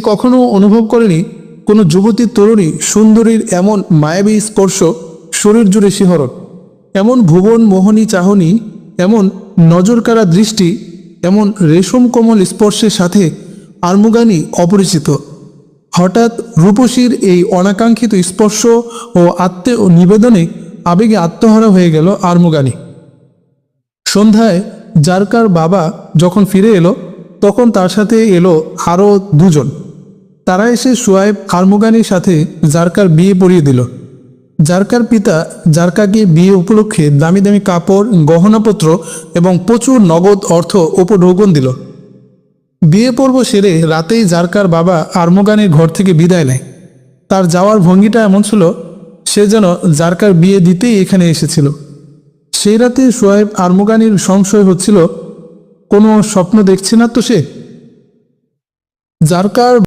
কখনো অনুভব করেনি কোনো যুবতী তরুণী সুন্দরীর এমন মায়াবী স্পর্শ শরীর জুড়ে শিহরণ। এমন ভুবন, মোহনী, চাহনি, এমন নজরকাড়া দৃষ্টি, এমন রেশম কোমল স্পর্শের সাথে আর্মুগানি অপরিচিত। হঠাৎ রূপসীর এই অনাকাঙ্ক্ষিত স্পর্শ ও আত্মে ও নিবেদনে আবেগে আত্মহারা হয়ে গেল আর্মুগানি। সন্ধ্যায় জারকার বাবা যখন ফিরে এলো, তখন তার সাথে এলো আরও দুজন। তারা এসে সোয়াইব আর্মুগানির সাথে জারকার বিয়ে পড়িয়ে দিল। জারকার পিতা জারকাকে বিয়ে উপলক্ষে দামি দামি কাপড়, গহনাপত্র এবং প্রচুর নগদ অর্থ উপঢৌকন দিল। বিয়ে পর্ব সেরে রাতেই জারকার বাবা আর্মগানের ঘর থেকে বিদায় নেয়। তার যাওয়ার ভঙ্গিটা এমন ছিল, সে যেন জারকার বিয়ে দিতেই এখানে এসেছিল। সেই রাতে সোয়েব আর্মগানির সংশয় হচ্ছিল, কোনো স্বপ্ন দেখছে না তো সে? জারকার